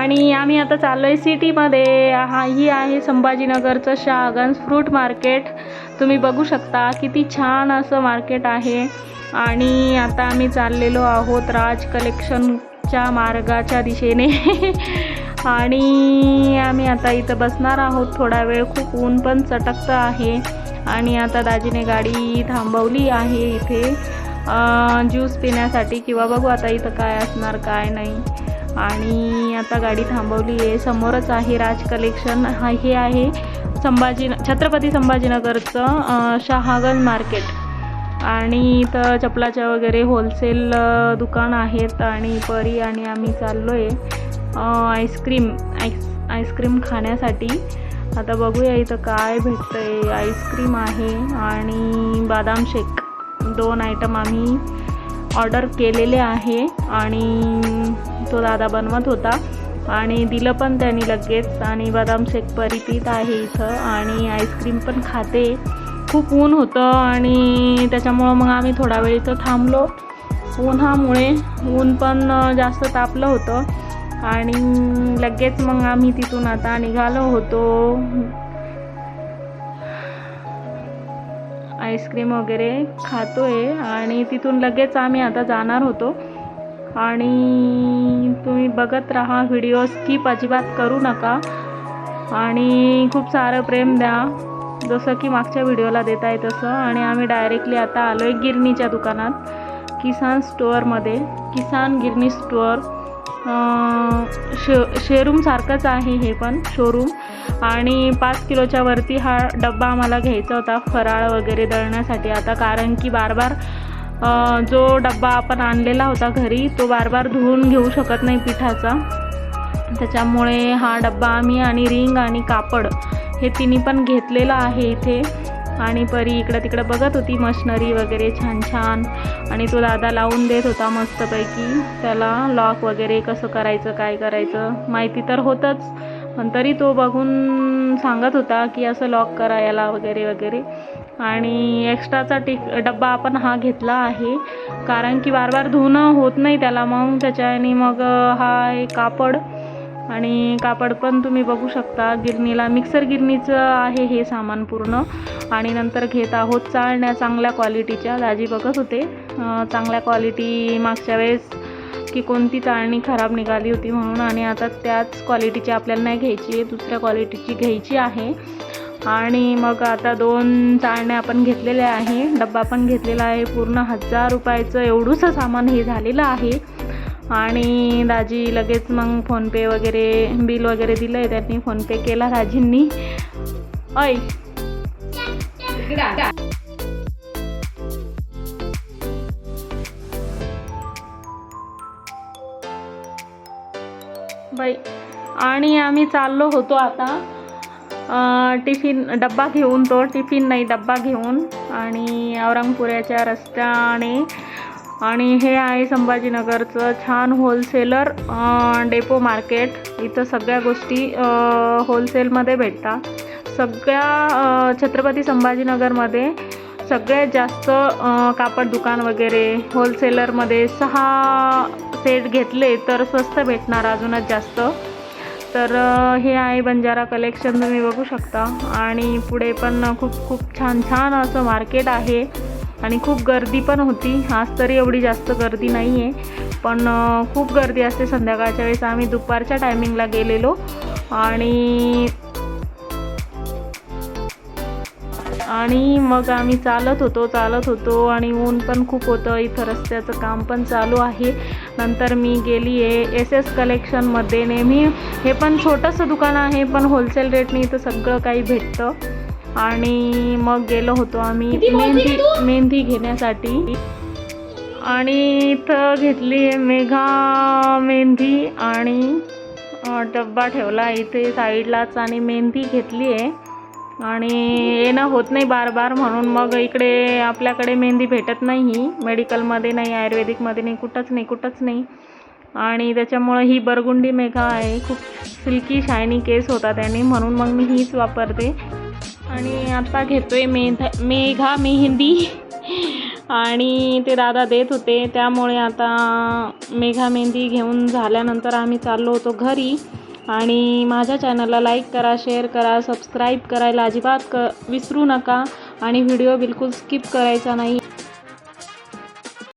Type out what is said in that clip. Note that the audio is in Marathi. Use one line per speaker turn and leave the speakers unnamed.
आणि आम्ही आता चाललो आहे सिटीमध्ये. हा ही आहे संभाजीनगरचं शहागंज फ्रूट मार्केट. तुम्ही बघू शकता किती छान असं मार्केट आहे. आणि आता आम्ही चाललेलो आहोत राज कलेक्शनच्या मार्गाच्या दिशेने. आणि आम्ही आता इथं बसणार आहोत थोडा वेळ. खूप ऊन पण चटकतं आहे. आणि आता दाजीने गाडी थांबवली आहे इथे. ज्यूस पिण्यासाठी किंवा बघू आता इथं काय असणार काय नाही. आणि आता गाडी थांबवली आहे. समोरच आहे राज कलेक्शन. हा हे आहे संभाजी छत्रपती संभाजीनगरचं अं, शहागंज मार्केट. आणि इथं चपलाच्या वगैरे होलसेल दुकान आहेत आणि परी आणि आम्ही चाललो आहे आईस्क्रीम आईस आईस्क्रीम खाण्यासाठी. आता बघूया इथं काय भेटतं आहे आईस्क्रीम आहे आणि बदाम शेक. दोन आयटम आम्ही ऑर्डर केलेले आहे आणि तो दादा बनवत होता. आणि दिलं पण त्यांनी लगेच. आणि बदाम शेक परी आहे इथं. आणि आईस्क्रीम पण खाते. खूप ऊन होतं आणि त्याच्यामुळं मग आम्ही थोडा वेळ इथं थांबलो. उन्हामुळे ऊन पण जास्त तापलं होतं. आणि लगेच मग आम्ही तिथून आता निघालो होतो. आईस्क्रीम वगैरे खातोय. आणि तिथून लगेच आम्ही आता जाणार होतो. आणि तुम्ही बघत राहा व्हिडिओ स्किप अजिबात करू नका. आणि खूप सारं प्रेम द्या. जसं की मागच्या व्हिडिओला देत आहे तसं. आणि आम्ही डायरेक्टली आता आलो आहे गिरणीच्या दुकानात किसान स्टोअरमध्ये किसान गिरणी स्टोअर शे शेरूमसारखंच आहे हे पण शोरूम आणि पाच किलोच्या वरती हा डब्बा आम्हाला घ्यायचा होता फराळ वगैरे दळण्यासाठी. आता कारण की बार बार जो डब्बा आपण आणलेला होता घरी तो बार बार धुवून घेऊ शकत नाही पिठाचा. त्याच्यामुळे हा डब्बा आम्ही आणि रिंग आणि कापड हे तिन्ही पण घेतलेलं आहे इथे. आणि परी इकडं तिकडं बघत होती मशनरी वगैरे छान छान आणि तो दादा लावून देत होता मस्तपैकी. त्याला लॉक वगैरे कसं करायचं काय करायचं माहिती तर होतंच. पण तरी तो बघून सांगत होता की असं लॉक करा याला वगैरे वगैरे आणि एक्स्ट्राचा टिक डब्बा आपण हा घेतला आहे. कारण की बार बार धुणं होत नाही त्याला मग त्याच्याने मग हा एक कापड. आणि कापड पण तुम्ही बघू शकता गिरणीला मिक्सर गिरणीचं आहे हे सामान पूर्ण. आणि नंतर घेत आहोत चाळण्या चांगल्या क्वालिटीच्या दाजी बघत होते चांगल्या क्वालिटी मागच्या वेळेस की कोणती चाळणी खराब निघाली होती म्हणून. आणि आता त्याच क्वालिटीची आपल्याला नाही घ्यायची आहे दुसऱ्या क्वालिटीची घ्यायची आहे. आणि मग आता दोन चाळण्या आपण घेतलेल्या आहे. डब्बा पण घेतलेला आहे. पूर्ण हजार रुपयाचं एवढंसं सामान हे झालेलं आहे. आणि दाजी लगेच मग फोनपे वगैरे बिल वगैरे दिलं आहे त्यांनी. फोनपे केला दाजींनी. ऐ. बाई. आणि आम्ही चाललो होतो आता. टिफिन डब्बा घेऊन तो टिफिन नाही डब्बा घेऊन आणि औरंगपुऱ्याच्या रस्त्याने. आणि हे आहे संभाजीनगरचं छान होलसेलर डेपो मार्केट इथं सगळ्या गोष्टी होलसेलमध्ये भेटतात. सगळ्या छत्रपती संभाजीनगरमध्ये सगळ्यात जास्त कापड दुकान वगैरे होलसेलरमध्ये सहा सेट घेतले तर स्वस्त भेटणार अजूनच जास्त. तर हे आहे बंजारा कलेक्शन तुम्ही बघू शकता. आणि पुढे पण खूप खूप छान छान असं मार्केट आहे. आणि खूप गर्दी पण होती. आज तरी एवढी जास्त गर्दी नाही आहे पण खूप गर्दी असते. संध्याकाळच्या वेळेस आम्ही दुपारच्या टायमिंगला गेलेलो. आणि आणि मग आम्ही चालत होतो चालत होतो आणि ऊन पण खूप होतं. इथं रस्त्याचं काम पण चालू आहे. नंतर मी गेली आहे एस एस कलेक्शनमध्ये नेहमी हे पण छोटंसं दुकान आहे पण होलसेल रेटने इथं सगळं काही भेटतं. आणि मग गेलो होतो आम्ही मेहंदी मेहंदी घेण्यासाठी. आणि इथं घेतली आहे मेघा मेहंदी आणि डब्बा ठेवला इथे साईडलाच आणि मेहंदी घेतली आहे आणि येणं होत नाही बार बार म्हणून. मग इकडे आपल्याकडे मेहंदी भेटत नाही. मेडिकलमध्ये नाही आयुर्वेदिकमध्ये नाही कुठंच नाही कुठंच नाही. आणि त्याच्यामुळं ही बरगुंडी मेघा आहे. खूप सिल्की शायनी केस होता त्याने. म्हणून मग मी हीच वापरते. आणि आता घेतोय मेघा मेघा मेहंदी. आणि ते दादा देत होते. त्यामुळे आता मेघा मेहंदी घेऊन झाल्यानंतर आम्ही चाललो होतो घरी. आणि माझ्या चॅनलला लाईक करा शेअर करा सबस्क्राईब करायला अजिबात क विसरू नका. आणि व्हिडिओ बिलकुल स्किप करायचा नाही.